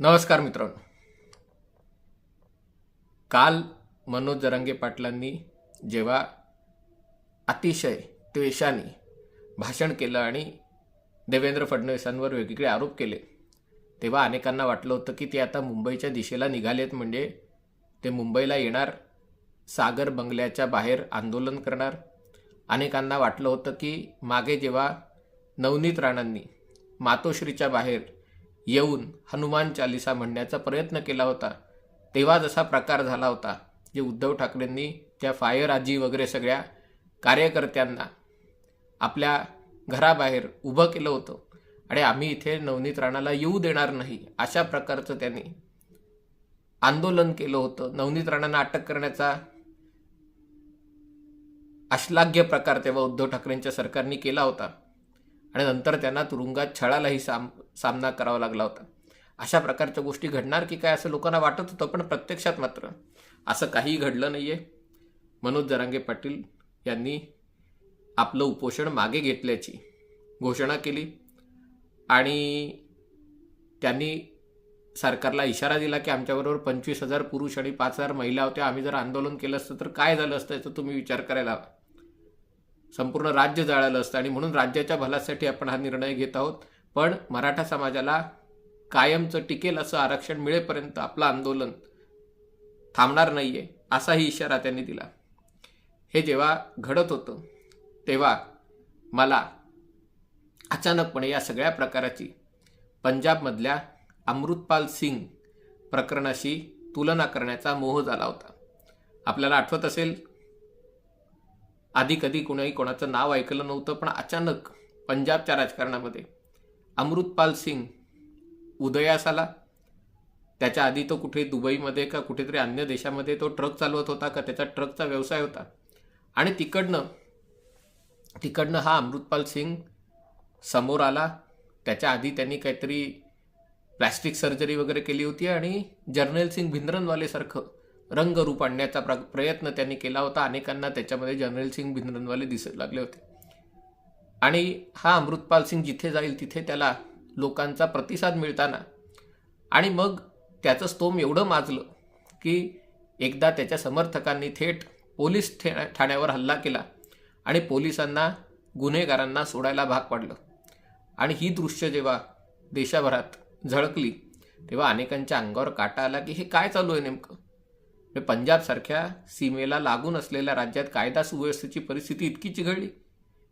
नमस्कार मित्रांनो. काल मनोज जरांगे पाटलांनी जेव्हा अतिशय त्वेषाने भाषण केलं आणि देवेंद्र फडणवीसांवर वेगवेगळे आरोप केले तेव्हा अनेकांना वाटलं होतं की ते आता मुंबईच्या दिशेला निघालेत म्हणजे ते मुंबईला येणार सागर बंगल्याच्या बाहेर आंदोलन करणार. अनेकांना वाटलं होतं की मागे जेव्हा नवनीत राणांनी मातोश्रीच्या बाहेर येऊन हनुमान चालिसा म्हणण्याचा प्रयत्न केला होता. तेव्हा जसा प्रकार झाला होता जे उद्धव ठाकरेंनी त्या फायर आजी वगैरे सगळ्या कार्यकर्त्यांना आपल्या घराबाहेर उभं केलं होतं. आणि आम्ही इथे नवनीत राणाला येऊ देणार नाही अशा प्रकारचं त्यांनी आंदोलन केलं होतं. नवनीत राणांना अटक करण्याचा अश्लाघ्य प्रकार तेव्हा उद्धव ठाकरेंच्या सरकारने केला होता. आणि नंतर त्यांना तुरुंगात छळालाही साम सामना करावा लागला होता. अशा प्रकारच्या गोष्टी घडणार की काय असं लोकांना वाटत होतं पण प्रत्यक्षात मात्र असं काहीही घडलं नाही आहे मनोज जरांगे पाटील यांनी आपलं उपोषण मागे घेतल्याची घोषणा केली आणि त्यांनी सरकारला इशारा दिला की आमच्याबरोबर पंचवीस हजार पुरुष आणि पाच हजार महिला होत्या आम्ही जर आंदोलन केलं असतं तर काय झालं असतं याचा तुम्ही विचार करायला हवा. संपूर्ण राज्य जाळलं असतं आणि म्हणून राज्याच्या भलासाठी आपण हा निर्णय घेत आहोत. पण मराठा समाजाला कायमचं टिकेल असं आरक्षण मिळेपर्यंत आपलं आंदोलन थांबणार नाही आहे असाही इशारा त्यांनी दिला. हे जेव्हा घडत होतं तेव्हा मला अचानकपणे या सगळ्या प्रकाराची पंजाबमधल्या अमृतपाल सिंग प्रकरणाशी तुलना करण्याचा मोह झाला होता. आपल्याला आठवत असेल आधी कधी कोणाही कोणाचं नाव ऐकलं नव्हतं पण अचानक पंजाबच्या राजकारणामध्ये अमृतपाल सिंग उदयास आला. त्याच्या आधी तो कुठे दुबईमध्ये का कुठेतरी अन्य देशामध्ये तो ट्रक चालवत होता का त्याचा ट्रकचा व्यवसाय होता. आणि तिकडनं तिकडनं हा अमृतपाल सिंग समोर आला. त्याच्या आधी त्यांनी काहीतरी प्लॅस्टिक सर्जरी वगैरे केली होती आणि जर्नल सिंग भिंद्रनवालेसारखं रंगरूप आणण्याचा प्र प्रयत्न त्यांनी केला होता. अनेकांना त्याच्यामध्ये जनरल सिंग भिंद्रनवाले दिसत लागले होते. आणि हा अमृतपाल सिंग जिथे जाईल तिथे त्याला लोकांचा प्रतिसाद मिळताना. आणि मग त्याचं स्तोम एवढं माजलं की एकदा त्याच्या समर्थकांनी थेट पोलीस ठे ठाण्यावर हल्ला केला आणि पोलिसांना गुन्हेगारांना सोडायला भाग पाडलं. आणि ही दृश्य जेव्हा देशाभरात झळकली तेव्हा अनेकांच्या अंगावर काटा आला की हे काय चालू आहे नेमकं? पंजाबसारख्या सीमेला लागून असलेल्या राज्यात कायदा सुव्यवस्थेची परिस्थिती इतकी चिघळली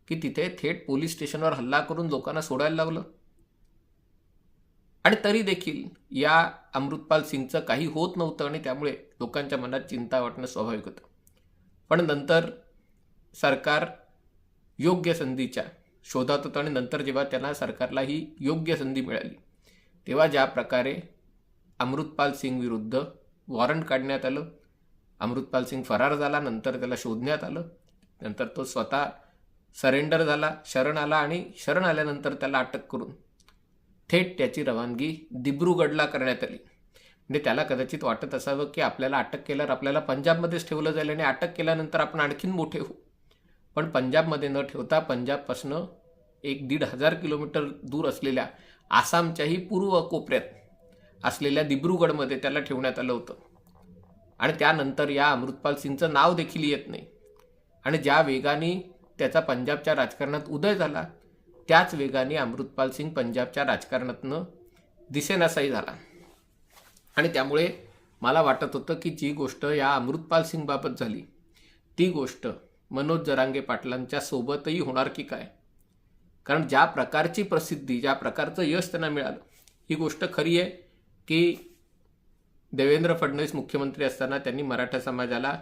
की तिथे थेट पोलीस स्टेशनवर हल्ला करून लोकांना सोडायला लावलं. आणि तरी देखील या अमृतपाल सिंगचं काही होत नव्हतं आणि त्यामुळे लोकांच्या मनात चिंता वाटणं स्वाभाविक होतं. पण नंतर सरकार योग्य संधीच्या शोधात होतं आणि नंतर जेव्हा त्यांना सरकारला ही योग्य संधी मिळाली तेव्हा ज्या प्रकारे अमृतपाल सिंग विरुद्ध वॉरंट काढण्यात आलं. अमृतपाल सिंग फरार झाला नंतर त्याला शोधण्यात आलं. नंतर तो स्वतः सरेंडर झाला शरण आला आणि शरण आल्यानंतर त्याला अटक करून थेट त्याची रवानगी दिब्रुगडला करण्यात आली. म्हणजे त्याला कदाचित वाटत असावं की आपल्याला अटक केल्यावर आपल्याला पंजाबमध्येच ठेवलं जाईल आणि अटक केल्यानंतर आपण आणखीन मोठे होऊ. पण पंजाबमध्ये न ठेवता पंजाबपासनं एक दीड हजार किलोमीटर दूर असलेल्या आसामच्याही पूर्व कोपऱ्यात असलेल्या दिब्रुगडमध्ये त्याला ठेवण्यात आलं होतं. आणि त्यानंतर या अमृतपाल सिंगचं नाव देखील येत नाही. आणि ज्या वेगाने त्याचा पंजाबच्या राजकारणात उदय झाला त्याच वेगाने अमृतपाल सिंग पंजाबच्या राजकारणातनं दिसेनासाही झाला. आणि त्यामुळे मला वाटत होतं की जी गोष्ट या अमृतपाल सिंगबाबत झाली ती गोष्ट मनोज जरांगे पाटलांच्या सोबतही होणार की काय? कारण ज्या प्रकारची प्रसिद्धी ज्या प्रकारचं यश त्यांना मिळालं ही गोष्ट खरी आहे. की देवेंद्र फडणवीस मुख्यमंत्री असताना त्यांनी मराठा समाजाला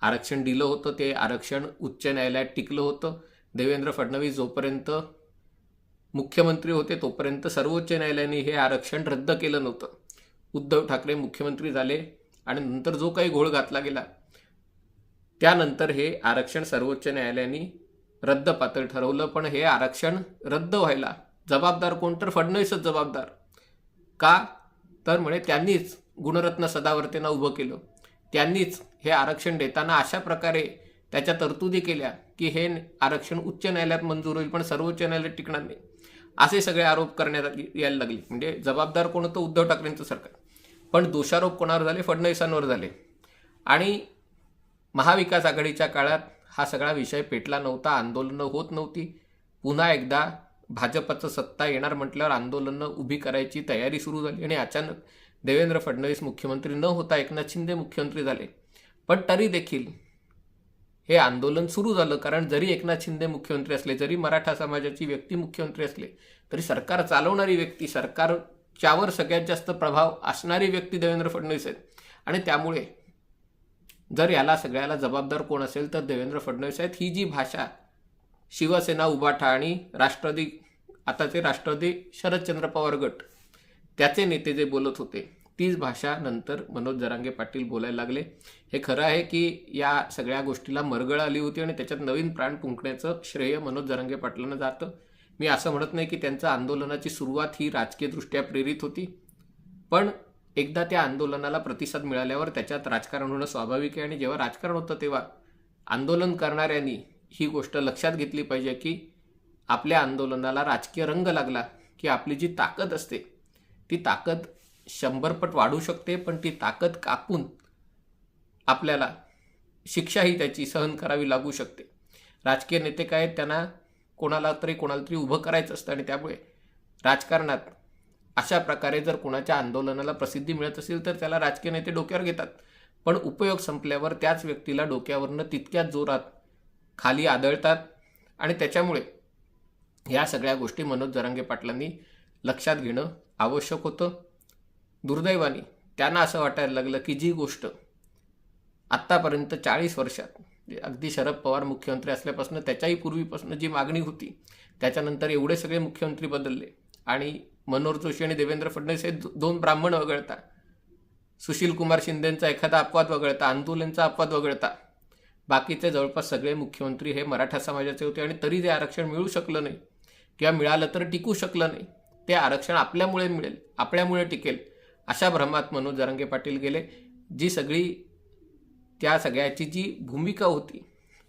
आरक्षण दिलं होतं. ते आरक्षण उच्च न्यायालयात टिकलं होतं. देवेंद्र फडणवीस जोपर्यंत मुख्यमंत्री होते तोपर्यंत सर्वोच्च न्यायालयाने हे आरक्षण रद्द केलं नव्हतं. उद्धव ठाकरे मुख्यमंत्री झाले आणि नंतर जो काही घोळ घातला गेला त्यानंतर हे आरक्षण सर्वोच्च न्यायालयाने रद्द पातळ ठरवलं. पण हे आरक्षण रद्द व्हायला जबाबदार कोण? तर फडणवीसच जबाबदार. का? तर म्हणे त्यांनीच गुणरत्न सदावर्तेनं उभं केलं. त्यांनीच हे आरक्षण देताना अशा प्रकारे त्याच्या तरतुदी केल्या की हे आरक्षण उच्च न्यायालयात मंजूर होईल पण सर्वोच्च न्यायालयात टिकणार नाही. असे सगळे आरोप करण्यात यायला लागले. म्हणजे जबाबदार कोण होतं? उद्धव ठाकरेंचं सरकार. पण दोषारोप कोणावर झाले? फडणवीसांवर झाले. आणि महाविकास आघाडीच्या काळात हा सगळा विषय पेटला नव्हता आंदोलनं होत नव्हती. पुन्हा एकदा भाजपचं सत्ता येणार म्हटल्यावर आंदोलनं उभी करायची तयारी सुरू झाली आणि अचानक देवेंद्र फडणवीस मुख्यमंत्री न होता एकनाथ शिंदे मुख्यमंत्री झाले. पण तरी देखील हे आंदोलन सुरू झालं कारण जरी एकनाथ शिंदे मुख्यमंत्री असले जरी मराठा समाजाची व्यक्ती मुख्यमंत्री असले तरी सरकार चालवणारी व्यक्ती सरकारच्यावर सगळ्यात जास्त प्रभाव असणारी व्यक्ती देवेंद्र फडणवीस आहेत. आणि त्यामुळे जर याला सगळ्याला जबाबदार कोण असेल तर देवेंद्र फडणवीस आहेत. ही जी भाषा शिवसेना उभाठा आणि राष्ट्रवादी आताचे राष्ट्रवादी शरदचंद्र पवार गट. त्याचे नेते जे बोलत होते तीच भाषा नंतर मनोज जरांगे पाटील बोलायला लागले. हे खरं आहे की या सगळ्या गोष्टीला मरगळ आली होती आणि त्याच्यात नवीन प्राण पुंकण्याचं श्रेय मनोज जरांगे पाटलांना जातं. मी असं म्हणत नाही की त्यांचं आंदोलनाची सुरुवात ही राजकीयदृष्ट्या प्रेरित होती. पण एकदा त्या आंदोलनाला प्रतिसाद मिळाल्यावर त्याच्यात राजकारण होणं स्वाभाविक आहे आणि जेव्हा राजकारण होतं तेव्हा आंदोलन करणाऱ्यांनी ही गोष्ट लक्षात घेतली पाहिजे की आपल्या आंदोलनाला राजकीय रंग लागला की आपली जी ताकद असते ती ताकद शंभरपट वाढू शकते पण ती ताकद कापून आपल्याला शिक्षाही त्याची सहन करावी लागू शकते. राजकीय नेते काय आहेत, त्यांना कोणाला तरी कोणाला तरी उभं करायचं असतं आणि त्यामुळे राजकारणात अशा प्रकारे जर कोणाच्या आंदोलनाला प्रसिद्धी मिळत असेल तर त्याला राजकीय नेते डोक्यावर घेतात. पण उपयोग संपल्यावर त्याच व्यक्तीला डोक्यावरनं तितक्याच जोरात खाली आदळतात. आणि त्याच्यामुळे या सगळ्या गोष्टी मनोज जरांगे पाटलांनी लक्षात घेणं आवश्यक होतं. दुर्दैवाने त्यांना असं वाटायला लागलं की जी गोष्ट आत्तापर्यंत चाळीस वर्षात म्हणजे अगदी शरद पवार मुख्यमंत्री असल्यापासून त्याच्याही पूर्वीपासून जी मागणी होती त्याच्यानंतर एवढे सगळे मुख्यमंत्री बदलले. आणि मनोहर जोशी आणि देवेंद्र फडणवीस हे दोन ब्राह्मण वगळता. सुशील कुमार शिंदेंचा एखादा अपवाद वगळता आंदोलनचा अपवाद वगळता. बाकीचे जवळपास सगळे मुख्यमंत्री हे मराठा समाजाचे होते आणि तरी ते आरक्षण मिळू शकलं नाही. किंवा मिळालं तर टिकू शकलं नाही. ते आरक्षण आपल्यामुळे मिळेल आपल्यामुळे टिकेल अशा भ्रमात मनोज जरांगे पाटील गेले जी सगळी त्या सगळ्याची जी भूमिका होती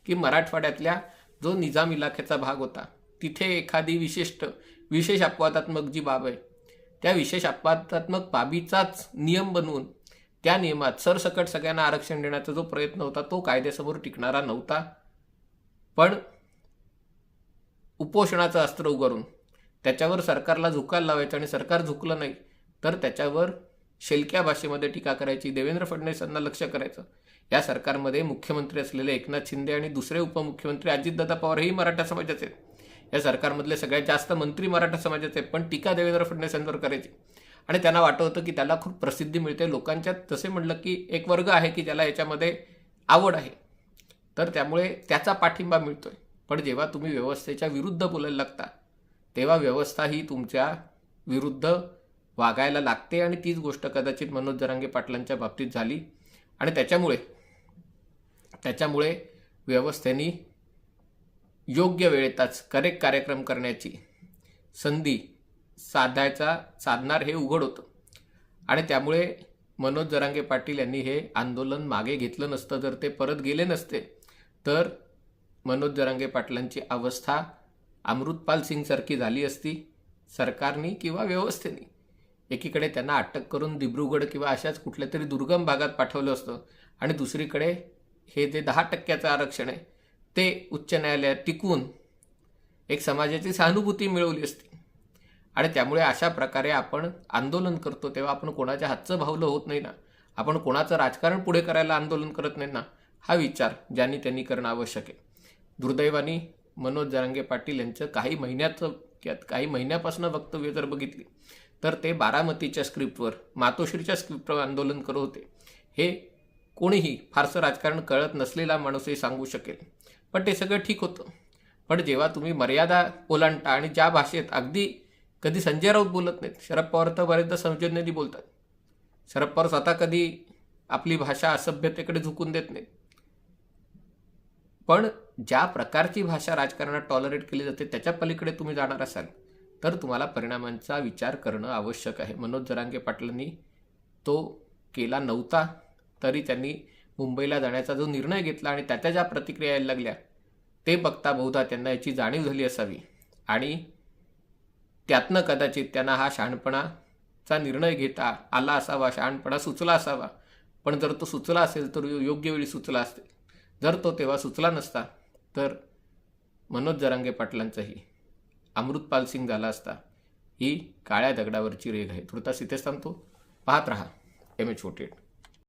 की मराठवाड्यातल्या जो निजाम इलाख्याचा भाग होता तिथे एखादी विशिष्ट विशेष अपवादात्मक जी बाब आहे त्या विशेष अपवादात्मक बाबीचाच नियम बनवून त्या नियमात सरसकट सगळ्यांना आरक्षण देण्याचा जो प्रयत्न होता तो कायद्यासमोर टिकणारा नव्हता. पण उपोषणाचं अस्त्र उगारून त्याच्यावर सरकारला झुकायला लावायचं आणि सरकार झुकलं नाही तर त्याच्यावर शेलक्या भाषेमध्ये टीका करायची देवेंद्र फडणवीसांना लक्ष करायचं. या सरकारमध्ये मुख्यमंत्री असलेले एकनाथ शिंदे आणि दुसरे उपमुख्यमंत्री अजितदादा पवार हेही मराठा समाजाचे आहेत. या सरकारमधले सगळ्यात जास्त मंत्री मराठा समाजाचे आहेत पण टीका देवेंद्र फडणवीसांवर करायची. आणि त्यांना वाटत होतं की त्याला खूप प्रसिद्धी मिळते. लोकांच्यात तसे म्हटलं की एक वर्ग आहे की ज्याला याच्यामध्ये आवड आहे. तर त्यामुळे त्याचा पाठिंबा मिळतोय. पण जेव्हा तुम्ही व्यवस्थेच्या विरुद्ध बोलायला लागता तेव्हा व्यवस्था ही तुमच्या विरुद्ध वागायला लागते आणि तीच गोष्ट कदाचित मनोज जरांगे पाटलांच्या बाबतीत झाली. आणि त्याच्यामुळे त्याच्यामुळे व्यवस्थेने योग्य वेळेतच करेक्ट कार्यक्रम करण्याची संधी साधायचा साधणार हे उघड होतं. आणि त्यामुळे मनोज जरांगे पाटील यांनी हे आंदोलन मागे घेतलं नसतं. जर ते परत गेले नसते तर मनोज जरांगे पाटलांची अवस्था अमृतपाल सिंगसारखी झाली असती सरकारनी किंवा व्यवस्थेने. एकीकडे त्यांना अटक करून दिब्रुगड किंवा अशाच कुठल्या तरी दुर्गम भागात पाठवलं असतं. आणि दुसरीकडे हे जे दहा टक्क्याचं आरक्षण आहे ते उच्च न्यायालयात टिकवून एक समाजाची सहानुभूती मिळवली असती. आणि त्यामुळे अशा प्रकारे आपण आंदोलन करतो तेव्हा आपण कोणाच्या हातचं भावलं होत नाही ना. आपण कोणाचं राजकारण पुढे करायला आंदोलन करत नाही ना हा विचार ज्यांनी त्यांनी करणं आवश्यक आहे. दुर्दैवाने मनोज जरांगे पाटील यांचं काही महिन्याचं किंवा काही महिन्यापासून वक्तव्य जर बघितली तर ते बारामतीच्या स्क्रिप्टवर मातोश्रीच्या स्क्रिप्टवर आंदोलन करत होते. हे कोणीही फारसं राजकारण कळत नसलेला माणूसही सांगू शकेल. पण ते सगळं ठीक होतं. पण जेव्हा तुम्ही मर्यादा ओलांडता आणि ज्या भाषेत अगदी कधी संजय राऊत बोलत नाहीत शरद पवार तर बरेचदा संयोजनेनी बोलतात. शरद पवार स्वतः कधी आपली भाषा असभ्यतेकडे झुकून देत नाहीत. पण ज्या प्रकारची भाषा राजकारणात टॉलरेट केली जाते त्याच्या पलीकडे तुम्ही जाणार असाल तर तुम्हाला परिणामांचा विचार करणं आवश्यक आहे. मनोज जरांगे पाटलांनी तो केला नव्हता तरी त्यांनी मुंबईला जाण्याचा जो निर्णय घेतला आणि त्याच्या ज्या प्रतिक्रिया यायला लागल्या ते बघता बहुधा त्यांना याची जाणीव झाली असावी. आणि त्यातनं कदाचित त्यांना हा शहाणपणाचा निर्णय घेता आला असावा शहाणपणा सुचला असावा. पण जर तो सुचला असेल तर योग्य वेळी सुचला असते. जर तो तेव्हा सुचला नसता तर मनोज जरांगे पाटलांचाही अमृतपाल सिंग झाला असता ही काळ्या दगडावरची रेघ आहे. तुर्तास इथेच थांबतो पाहत रहा. M H forty